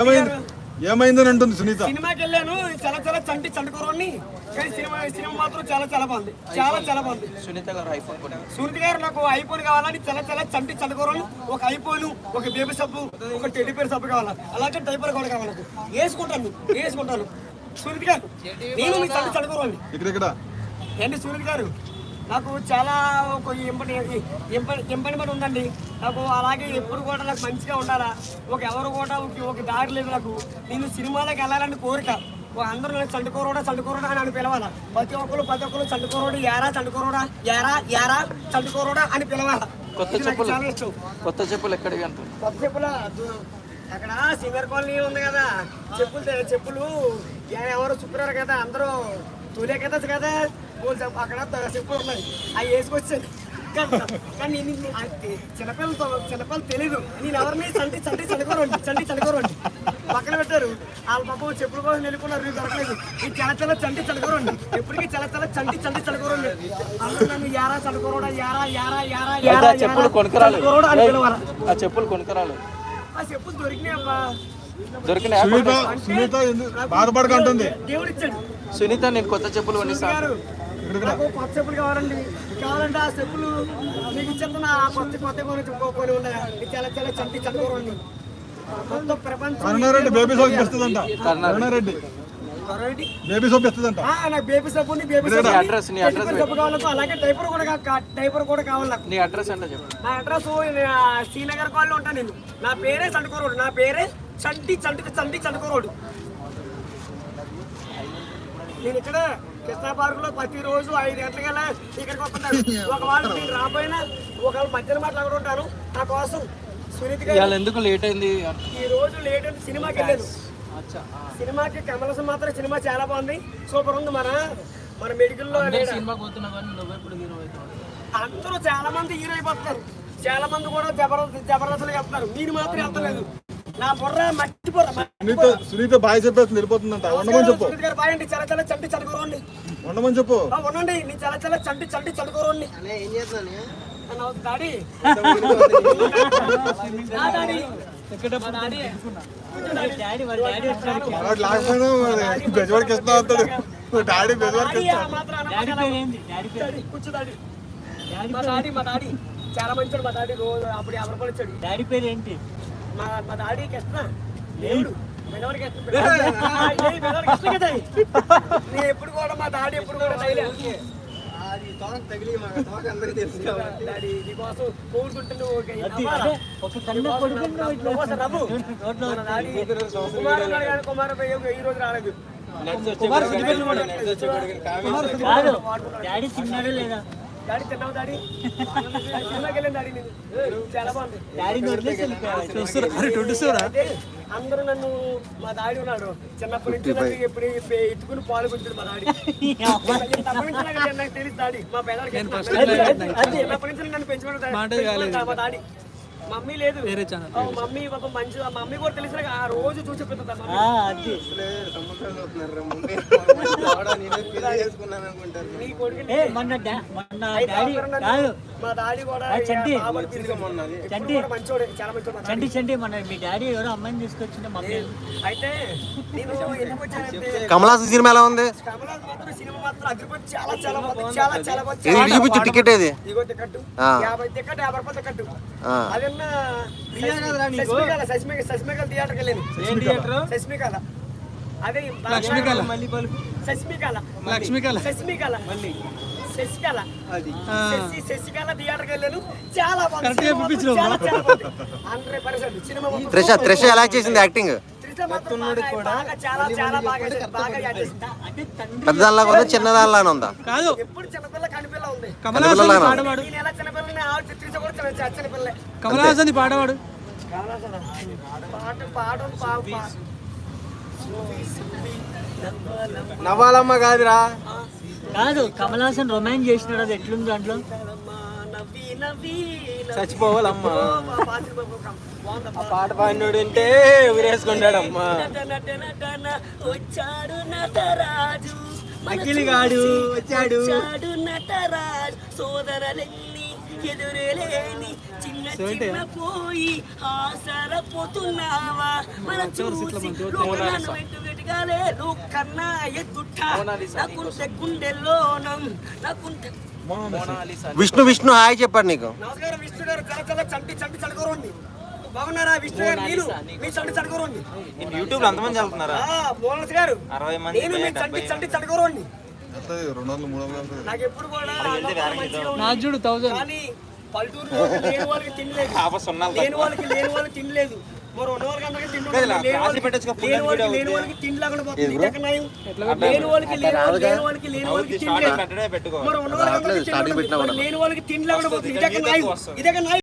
ఏమైంది? ఏమైందని అంటుంది సునీత. సినిమాకి వెళ్ళాను. చాలా చాలా చంటి చండుకోరని కానీ సినిమా సినిమా మాత్రం చాలా చాలా బాగుంది. చాలా చాలా బాగుంది. సునీత గారు ఐఫోన్ సునీత గారు నాకు ఐఫోన్ కావాలని చాలా చాలా చంటి చండుకోరని ఒక ఐఫోన్ ఒక బేబీ సబ్బు ఒక టెడ్డీ పేరు సబ్బు కావాలి? అలాగే టైపర్ కూడా కావాలి నాకు. వేసుకుంటాను వేసుకుంటాను. సునీత గారు నేను మీ చంటి చండుకోరని ఇక్కడ ఇక్కడ. ఏంటి సూర్యుడు గారు? నాకు చాలా ఒక ఎంపని ఎంపని ఎంపనిమని ఉందండి. నాకు అలాగే ఎప్పుడు కూడా నాకు మంచిగా ఉండాలా. ఒక ఎవరు కూడా ఒక దారి లేదు నాకు. నేను సినిమాలకు వెళ్ళాలని కోరిక. అందరూ నన్ను చండుకోరోడా చండుకోరోడా అని అని పిలవాలా. ప్రతి ఒక్కరు ప్రతి ఒక్కరు చండుకోరోడు యారా చండుకోరోడా యారా యారా చండుకోరోడా అని పిలవాలా. కొత్త చెప్పులు. చాలా కొత్త చెప్పులు ఎక్కడివి అంటారు కొత్త చెప్పుల? అక్కడ సింగర్ కాలనీ ఉంది కదా. చెప్పులు చెప్పులు. ఎవరు చుట్టున్నారు కదా? అందరూ తూలే కదా కదా. చెప్ప- అక్కడ చెప్పులు ఉన్నాయి. అవి వేసుకొచ్చాను. కానీ నేను చిన్నపిల్లలతో చిన్నపిల్లలు తెలీదు. నేను ఎవరిని చంటి చంటి చనుకోరండి చంటి చనుకోరండి పక్కన పెట్టారు. వాళ్ళ పాపం చెప్పుల కోసం వెళ్ళుకున్నారు నేను దొరకలేదు. ఈ చెల చెల చంటి చనుకోరండి ఎప్పటికీ చెల చెల చంటి చంటి చనుకోరండి అందరూ నన్ను యారా చనుకోరోడా యారా యారా యారా యారా చెప్పులు పిలవాలా? ఆ చెప్పులు కొనుక్కరాలి. ఆ చెప్పులు దొరికినాయి అమ్మా దొరికిన సునీత సునీత ఎందుకు బాధపడకంటుంది? దేవుడు ఇచ్చాడు. సునీత నేను కొత్త చెప్పులు కొనిస్తాను నాకు కొత్త చెప్పులు కావాలండి కావాలంటే ఆ చెప్పులు మీకు ఇచ్చేస్తున్న ఆ కొత్త కొత్త కొని కొని ఉన్నాయి చాలా చాలా చంటి చండుకోరండి మొత్తం ప్రపంచం కరుణారెడ్డి బేబీ సోప్ ఇస్తుందంట కరుణారెడ్డి బేబీ సోప్ ఇస్తుందంట ఆ, నాకు బేబీ సబ్బు ఉంది బేబీ సబ్బు నీ ఉంది. అడ్రస్, నీ అడ్రస్ టెడ్డీ సబ్బు కావాలి నాకు. అలాగే డైపర్ కూడా కా- డైపర్ కూడా కావాలి నాకు నీ అడ్రస్ ఏంటో చెప్పు నా అడ్రస్ శ్రీనగర్ కాలనీ ఉంటాను నేను నా పేరే చండుకోరోడు నా పేరే చంటి చంటి చంటి చండుకోరోడు నేను ఇక్కడ కృష్ణా పార్క్లో ప్రతిరోజు ఐదు గంటలకల్లా ఇక్కడికి వస్తుంటాను ఒక వాళ్ళు నేను రాబోయినా ఒకవేళ మధ్యాహ్నం మాట్లాడుకుంటూ ఉంటాను నా కోసం సునీత గారు ఎందుకు లేట్ అయింది? ఈ రోజు లేట్ అంటే సినిమాకి వెళ్ళాను. సినిమాకి కమలసం మాత్రం సినిమా చాలా బాగుంది. సూపర్ ఉంది మన మన మెడికల్లో అందరూ చాలా మంది హీరో అయిపోతున్నారు. చాలా మంది కూడా జబర్దస్త్ జబర్దస్తులు వెళ్తున్నారు నేను మాత్రం వెళ్తలేదు. నా బుర్ర మట్టి బుర్ర సునీత సునీత బాయ్ చెప్పేస్తుంది వెళ్ళిపోతుందంట ఉండమని చెప్పు. బాయండి చాలా చాలా చంటి చదువుకోరండి ఉండమని చెప్పు. ఉండండి నేను చాలా చాలా చంటి చంటి ఏం చేస్తున్నాను డాడీ. నా డాడీ. బెజవాడికి ఇస్తా డాడీ. బెజవాడికి చాలా మంచివాడు మా డాడీ. రోజు అప్పుడు రూపాయలు ఇచ్చాడు డాడీ పేరు ఏంటి? మా మా డాడీకి ఇస్తున్నా కదా నేను ఎప్పుడు కూడా మా డాడీ ఎప్పుడు కూడా అది తోక తగిలి మా తోక అందరికీ తెలుసు కాబట్టి. నీకోసం ఒక కన్ను ఇట్లా మన కుమారు ఉన్నాడు కానీ కుమారు పోయి ఈ రోజు రాలేదు డాడీ తిన్నాడు లేదా? డాడీ తిన్నావు డాడీ? సినిమాకి వెళ్ళాను డాడీ నేను. చాలా బాగుంది. అందరూ నన్ను మా డాడీ ఉన్నాడు. చిన్నప్పటి నుంచి నన్ను ఎప్పుడు ఎత్తుకుని పాలు కొంటాడు మా డాడీ. చిన్నప్పటి నుంచి నాకు నాకు తెలుసు డాడీ. మా పెద్దవాడికి చిన్నప్పటి నుంచి నన్ను పెంచుకున్నాడు మా డాడీ. మమ్మీ లేదు. ఆ, మమ్మీ పాప మంచి ఆ మమ్మీ కూడా తెలిసిన ఆ రోజు చూసి పెద్దదా మమ్మీ. ఆ, అది సంవత్సరాలు అవుతున్నారు రా ముందే వాడా నేనే పెళ్ళి చేసుకున్నాను అనుకుంటారు నీ కొడుకు ఏ మొన్న డా- మొన్న డాడీ కాదు. మా డాడీ కూడా ఆ, చంటి. బాబుని పిలిచి మొన్నది. ఎప్పుడు కూడా మంచోడే చాలా మంచోడు మా డాడీ. చంటి చంటి మొన్న మీ డాడీ ఎవరో అమ్మాయిని తీసుకొచ్చిండే మమ్మీ అయితే నేను ఎందుకు వచ్చానంటే కమలాసన్ సినిమా ఎలా ఉంది? ఇది చూపించు టికెట్ ఏది? ఇగో టికెట్ ఆ. యాభై టికెట్ యాభై రూపాయలు టికెట్ ఆ. అదన్నా శశిమికాల శశిమిక శశిమికాల థియేటర్కి వెళ్ళాను అదే లక్ష్మీకాల శశిమికాల లక్ష్మీకాల శశిమికాల మళ్ళీ. శశికాల అది. శశి శశికాల థియేటర్కి వెళ్ళాను. చాలా బాగుంది సినిమా మాత్రం చాలా చాలా బాగుంది hundred percent cinema Trisha Trisha ఎలా చేసింది యాక్టింగ్ పెద్దదానిలాగా ఉందా చిన్నదానిలాగా ఉందా? ఎప్పుడు చిన్నపిల్ల కనిపిల్ల ఉంది. చిన్న చిన్నపిల్లే కమలహాసన్ పాడవాడు. పాట పాట పాట నవ్వాలమ్మ కాదురా. కాదు కమల్ హాసన్ రొమాన్స్ చేసినాడు అది ఎట్లుంది దాంట్లో? నవ్వి నవ్వి చచ్చిపోవాలమ్మ పాట పాడినోడు అంటే ఊరేసుకుంటాడమ్మా. వచ్చాడు నటరాజు అఖిల్ గాడు. వచ్చాడు. నటరాజు సోదరలెన్ని ఎదురేలేని చిన్న చిన్న పోయి ఆసరపోతున్నావా? మన చూసి కన్నా ఎత్తుట నాకుంటే గుండెల్లోనం నాకుంటే విష్ణు విష్ణు హాయ్ చెప్పాడు నీకు. నమస్కారం విష్ణు గారు చడకోరండి బాగున్నారా విష్ణు గారు? మీరు మీ చంటి చడకోరండి యూట్యూబ్లో అంతమంది గారు అరవై మంది, నేను మీ చంటి చడకోరండి నాకు ఎప్పుడు కూడా లేని వాళ్ళకి తినలేదు లేని వాళ్ళకి లేని వాళ్ళకి తినలేదు మరి ఉన్న వాళ్ళకి అందరికీ తిండి. లేని రాసి వాళ్ళకి- పెట్టొచ్చుగా, full లేని వాళ్ళకి video లేని అవుతుంది. వాళ్ళకి తిండి లేకుండా పోతుంది. ఎక్కడ? లేని వాళ్ళకి లేని వాళ్ళకి లేని వాళ్ళకి లేని వాళ్ళకి తిండి లేదు. పెట్టడే పెట్టుకో మరి ఉన్న వాళ్ళకి అందరికీ తిండి స్టార్టింగ్ ఉంటుంది. పెట్టినా మరి లేని వాళ్ళకి తిండి లేకుండా పోతుంది.